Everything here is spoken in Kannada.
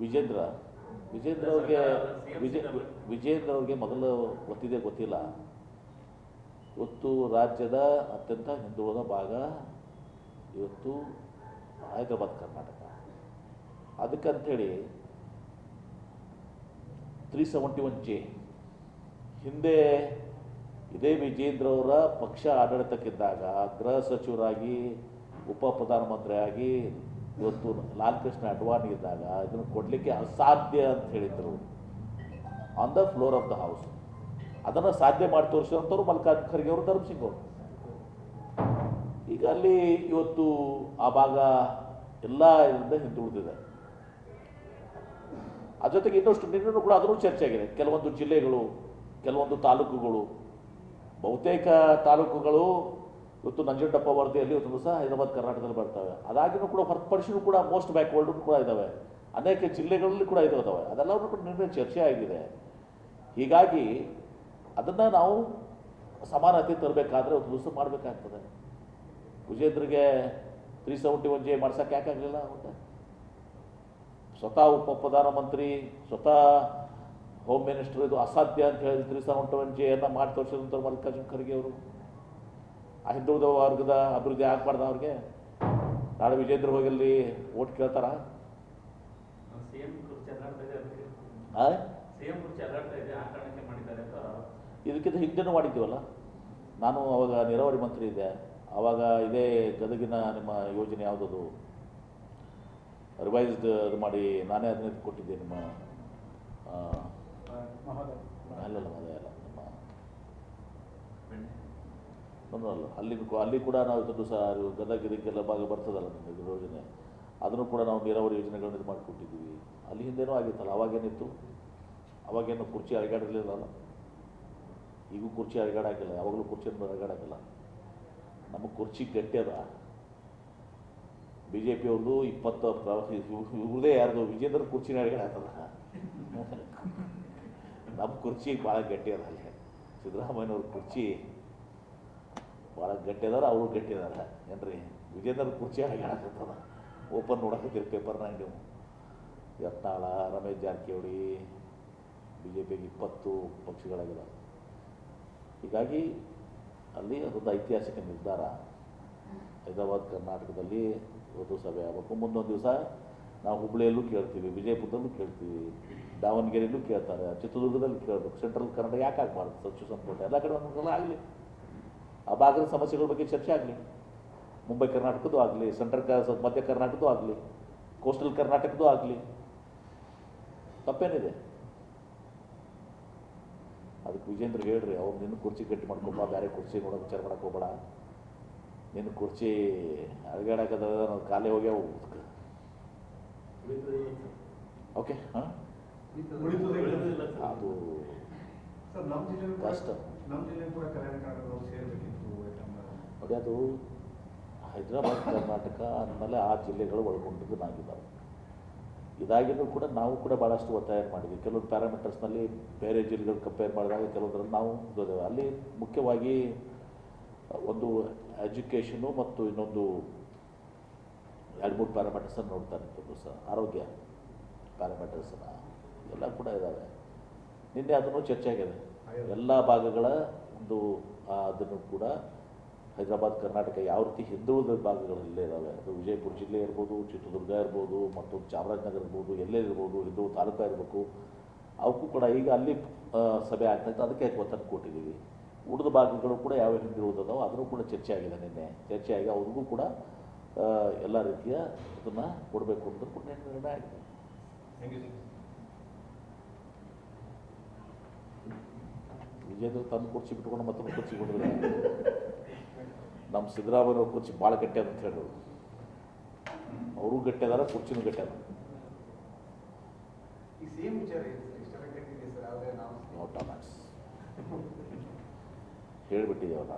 ವಿಜೇಂದ್ರ. ವಿಜೇಂದ್ರ. ಅವ್ರಿಗೆ ವಿಜೇಂದ್ರ ಅವ್ರಿಗೆ ಮೊದಲು ಗೊತ್ತಿದೆ, ಗೊತ್ತಿಲ್ಲ. ಇವತ್ತು ರಾಜ್ಯದ ಅತ್ಯಂತ ಹಿಂದುಳಿದ ಭಾಗ ಇವತ್ತು ಹೈದರಾಬಾದ್ ಕರ್ನಾಟಕ. ಅದಕ್ಕಂಥೇಳಿ ತ್ರೀ ಸೆವೆಂಟಿ ಒನ್ ಜೆ ಹಿಂದೆ ಇದೇ ವಿಜೇಂದ್ರ ಅವರ ಪಕ್ಷ ಆಡಳಿತಕ್ಕಿದ್ದಾಗ ಗೃಹ ಸಚಿವರಾಗಿ, ಉಪ ಪ್ರಧಾನಮಂತ್ರಿಯಾಗಿ ಇವತ್ತು ಲಾಲ್ ಕೃಷ್ಣ ಅಡ್ವಾಣಿ ಇದ್ದಾಗ ಇದನ್ನು ಕೊಡಲಿಕ್ಕೆ ಅಸಾಧ್ಯ ಅಂತ ಹೇಳಿದರು on the floor of the house ಅದನ್ನು ಸಾಧ್ಯ ಮಾಡಿ ತೋರಿಸಿದಂಥವ್ರು ಮಲ್ಲಿಕಾರ್ಜುನ ಖರ್ಗೆ ಅವರು ಧರ್ಮಸಿಂಗ್ ಅವರು. ಈಗ ಅಲ್ಲಿ ಇವತ್ತು ಆ ಭಾಗ ಎಲ್ಲ ಇದರಿಂದ ಹಿಂದುಳಿದಿದೆ. ಅದ್ರ ಜೊತೆಗೆ ಇನ್ನಷ್ಟು ನಿನ್ನೂ ಕೂಡ ಅದನ್ನು ಚರ್ಚೆ ಆಗಿದೆ. ಕೆಲವೊಂದು ಜಿಲ್ಲೆಗಳು, ಕೆಲವೊಂದು ತಾಲೂಕುಗಳು. ಬಹುತೇಕ ತಾಲೂಕುಗಳು ಇವತ್ತು ನಂಜುಂಡಪ್ಪ ವರದಿಯಲ್ಲಿ ಒಂದು ಸಹ ಹೈದರಾಬಾದ್, ಕರ್ನಾಟಕದಲ್ಲಿ ಬರ್ತವೆ. ಅದಾಗಿನೂ ಕೂಡ ಹೊರತುಪಡಿಸಿನೂ ಕೂಡ ಮೋಸ್ಟ್ ಬ್ಯಾಕ್ವರ್ಡ್ ಕೂಡ ಇದ್ದಾವೆ ಅನೇಕ ಜಿಲ್ಲೆಗಳಲ್ಲಿ ಕೂಡ ಇದಾವೆ. ಅದೆಲ್ಲವೂ ಕೂಡ ನಿನ್ನೆ ಚರ್ಚೆ ಆಗಿದೆ. ಹೀಗಾಗಿ ಅದನ್ನು ನಾವು ಸಮಾನತೆ ತರಬೇಕಾದ್ರೆ ಒಂದು ದಿವಸ ಮಾಡಬೇಕಾಗ್ತದೆ. ವಿಜೇಂದ್ರಿಗೆ ತ್ರೀ ಸೆವೆಂಟಿ ಒನ್ ಜೆ ಮಾಡ್ಸೋಕೆ ಯಾಕಾಗಲಿಲ್ಲ ಅವತ್ತೆ ಸ್ವತಃ ಉಪ ಪ್ರಧಾನಮಂತ್ರಿ, ಸ್ವತಃ ಹೋಮ್ ಮಿನಿಸ್ಟರ್ ಇದು ಅಸಾಧ್ಯ ಅಂತ ಹೇಳಿ ತ್ರೀ ಸೆವೆಂಟಿ ಒನ್ ಎಲ್ಲ ಮಾಡಿ ತೋರಿಸಿದಂಥ ಮಲ್ಲಿಕಾರ್ಜುನ್ ಖರ್ಗೆ ಅವರು. ಹಿಂದುಳಿದ ವರ್ಗದ ಅಭಿವೃದ್ಧಿ ಆಗ್ಬಾರ್ದ ಅವ್ರಿಗೆ? ನಾಳೆ ವಿಜೇಂದ್ರ ಹೋಗಿಲ್ಲ ಓಟ್ ಕೇಳ್ತಾರ? ಇದಕ್ಕಿಂತ ಹಿಂದೆನೂ ಮಾಡಿದ್ದೀವಲ್ಲ? ನಾನು ಅವಾಗ ನೀರಾವರಿ ಮಂತ್ರಿ ಇದ್ದೆ. ಅವಾಗ ಇದೇ ಗದಗಿನ ನಿಮ್ಮ ಯೋಜನೆ ಯಾವುದದು? ರಿವೈಸ್ಡ್ ಅದು ಮಾಡಿ ನಾನೇ ಅದನ್ನ ಕೊಟ್ಟಿದ್ದೆ ನಿಮ್ಮ ಅಲ್ಲಲ್ಲ ಅದೇ ಅಲ್ಲ ನಿಮ್ಮ ಅಲ್ಲ ಅಲ್ಲಿ ಅಲ್ಲಿ ಕೂಡ ನಾವು ಇದನ್ನು ಸಹ ಗದಗ ಇದಕ್ಕೆಲ್ಲ ಭಾಗ ಬರ್ತದಲ್ಲ ನಮಗೆ ಯೋಜನೆ. ಅದನ್ನು ಕೂಡ ನಾವು ನೀರಾವರಿ ಯೋಜನೆಗಳನ್ನ ಇದು ಮಾಡಿಕೊಟ್ಟಿದ್ದೀವಿ. ಅಲ್ಲಿ ಹಿಂದೆನೂ ಆಗಿತ್ತಲ್ಲ, ಅವಾಗೇನಿತ್ತು? ಅವಾಗೇನು ಕುರ್ಚಿ ಅಳಗಾಡಿರಲಿಲ್ಲಲ್ಲ ಈಗೂ ಕುರ್ಚಿ ಅಳಗಾಡಾಕಿಲ್ಲ ಯಾವಾಗಲೂ ಕುರ್ಚಿಯನ್ನು ಅಳಗಾಡಾಕಿಲ್ಲ ನಮ್ಮ ಕುರ್ಚಿ ಗಟ್ಟಿ ಅದ. ಬಿ ಜೆ ಪಿಯವ್ರದ್ದು ಇಪ್ಪತ್ತು ಇವ್ರದೇ ಯಾರ್ದು? ವಿಜೇಂದ್ರ ಕುರ್ಚಿನ ಅಳಗಾಡತ್ತದ ನಮ್ಮ ಕುರ್ಚಿ ಭಾಳ ಗಟ್ಟಿ ಅದ ಅಲ್ಲಿ. ಸಿದ್ದರಾಮಯ್ಯವ್ರ ಕುರ್ಚಿ ಭಾಳ ಗಟ್ಟಿ ಅದಾರ ಅವರು ಗಟ್ಟಿ ಅದಾರ ಏನ್ರಿ? ವಿಜೇಂದ್ರ ಕುರ್ಚಿ ಅಳಗಾಡತ್ತದ ಓಪನ್ ನೋಡಕತ್ತೀರಿ ಪೇಪರ್ನಾಗ ನೀವು ಯತ್ನಾಳ ರಮೇಶ್ ಜಾರಕಿಹೊಳಿ ಬಿ ಜೆ ಪಿಗೆ ಇಪ್ಪತ್ತು ಪಕ್ಷಗಳಾಗಿದೆ ಹೀಗಾಗಿ ಅಲ್ಲಿ ಅದೊಂದು ಐತಿಹಾಸಿಕ ನಿರ್ಧಾರ. ಹೈದರಾಬಾದ್, ಕರ್ನಾಟಕದಲ್ಲಿ ಇವತ್ತು ಸಭೆ ಆಗಬೇಕು. ಮುಂದೊಂದು ದಿವಸ ನಾವು ಹುಬ್ಬಳ್ಳಿಯಲ್ಲೂ ಕೇಳ್ತೀವಿ, ವಿಜಯಪುರದಲ್ಲೂ ಕೇಳ್ತೀವಿ, ದಾವಣಗೆರೆಯಲ್ಲೂ ಕೇಳ್ತಾರೆ, ಚಿತ್ರದುರ್ಗದಲ್ಲಿ ಕೇಳಬೇಕು, ಸೆಂಟ್ರಲ್ ಕರ್ನಾಟಕ ಯಾಕೆ ಆಗಬಾರ್ದು? ಸಚಿವ ಸಂಪುಟ ಎಲ್ಲ ಕಡೆ ಒಂದೊಂದೆಲ್ಲ ಆಗಲಿ. ಆ ಭಾಗದ ಸಮಸ್ಯೆಗಳ ಬಗ್ಗೆ ಚರ್ಚೆ ಆಗಲಿ. ಮುಂಬೈ ಕರ್ನಾಟಕದ್ದು ಆಗಲಿ ಸೆಂಟ್ರಲ್ ಮಧ್ಯ ಕರ್ನಾಟಕದ್ದು ಆಗಲಿ ಕೋಸ್ಟಲ್ ಕರ್ನಾಟಕದ್ದು ಆಗಲಿ. ತಪ್ಪೇನಿದೆ? ಅದಕ್ಕೆ ವಿಜೇಂದ್ರ ಹೇಳ್ರಿ ಅವ್ರು ನಿನ್ನ ಕುರ್ಚಿ ಗಟ್ಟಿ ಮಾಡ್ಕೊಬಾ ಬೇರೆ ಕುರ್ಚಿ ನೋಡೋ ವಿಚಾರ ಮಾಡಕ್ಕೆ ಹೋಗ್ಬೇಡ. ನಿನ್ನ ಕುರ್ಚಿ ಅಳಗಾಡಕದ ನಾವು ಖಾಲಿ ಹೋಗ್ಯಾವು. ಓಕೆ ಹಾಂ? ಅದು ಕಷ್ಟ. ನೋಡಿ ಅದು ಹೈದರಾಬಾದ್, ಕರ್ನಾಟಕ ಅಂದಮೇಲೆ ಆ ಜಿಲ್ಲೆಗಳು ಒಳಗೊಂಡಿದ್ದು ನಾಗಿದ್ದಾವೆ ಇದಾಗಿನೂ ಕೂಡ ನಾವು ಕೂಡ ಭಾಳಷ್ಟು ಒತ್ತಾಯ ಮಾಡಿದ್ವಿ. ಕೆಲವೊಂದು ಪ್ಯಾರಾಮೀಟರ್ಸ್ನಲ್ಲಿ ಬೇರೆ ಜಿಲ್ಲೆಗಳು ಕಂಪೇರ್ ಮಾಡಿದಾಗ ಕೆಲವೊಂದರಲ್ಲಿ ನಾವು ಇದ್ದೇವೆ ಅಲ್ಲಿ ಮುಖ್ಯವಾಗಿ ಒಂದು ಎಜುಕೇಷನು ಮತ್ತು ಇನ್ನೊಂದು ಎರಡು ಮೂರು ಪ್ಯಾರಾಮೀಟರ್ಸನ್ನು ನೋಡ್ತಾರೆ ಸಹ. ಆರೋಗ್ಯ ಪ್ಯಾರಾಮೀಟರ್ಸನ್ನು ಎಲ್ಲ ಕೂಡ ಇದ್ದಾವೆ ನಿನ್ನೆ ಅದನ್ನು ಚರ್ಚೆ ಆಗಿದೆ. ಎಲ್ಲ ಭಾಗಗಳ ಒಂದು ಅದನ್ನು ಕೂಡ ಹೈದರಾಬಾದ್, ಕರ್ನಾಟಕ ಯಾವ ರೀತಿ ಹಿಂದುಳಿದ ಭಾಗಗಳಲ್ಲೇ ಇದ್ದಾವೆ. ಅದು ವಿಜಯಪುರ ಜಿಲ್ಲೆ ಇರ್ಬೋದು, ಚಿತ್ರದುರ್ಗ ಇರ್ಬೋದು ಮತ್ತು ಚಾಮರಾಜನಗರ ಇರ್ಬೋದು, ಎಲ್ಲೇ ಇರ್ಬೋದು, ಹಿಂದೂ ತಾಲೂಕು ಇರಬೇಕು. ಅವಕ್ಕೂ ಕೂಡ ಈಗ ಅಲ್ಲಿ ಸಭೆ ಆಗ್ತಾ ಇತ್ತು. ಅದಕ್ಕೆ ಒತ್ತನ್ನು ಕೊಟ್ಟಿದ್ದೀವಿ. ಉಳಿದ ಭಾಗಗಳು ಕೂಡ ಯಾವ ಹಿಂದುಳಿದದೋ ಅದನ್ನು ಕೂಡ ಚರ್ಚೆ ಆಗಿದೆ ನಿನ್ನೆ. ಚರ್ಚೆ ಆಗಿ ಅವ್ರಿಗೂ ಕೂಡ ಎಲ್ಲ ರೀತಿಯ ಇದನ್ನು ಕೊಡಬೇಕು ಅಂತ ಕೂಡ ನಿರ್ಣಯ ಆಗಿದೆ. ಥ್ಯಾಂಕ್ ಯು ಸರ್ ವಿಜೇಂದ್ರ ತಂದು ಕುರ್ಚಿ ಬಿಟ್ಕೊಂಡು ಮತ್ತೊಂದು ಕುರ್ಚಿ ಕೊಡಿದ್ರೆ ನಮ್ಮ ಸಿದ್ದರಾಮಯ್ಯ ಕುರ್ಚಿ ಭಾಳ ಗಟ್ಟಿ ಅದ ಅಂತ ಹೇಳಿದ್ರು ಅವರು ಗಟ್ಟಿ ಅದಾರ ಕುರ್ಚಿನೂ ಗಟ್ಟಿ ಅದ ಈ ಸೇಮ್ ವಿಚಾರ ಇದೆ ಸರ್ ಇಷ್ಟೆಲ್ಲ ಕಟ್ಟಿದೆ ಸರ್ ಯಾವುದೇ ನಾವು ನೋ ಟಮಾಟ್ಸ್ ಹೇಳಿಬಿಟ್ಟಿದ್ದೇವಲ್ಲ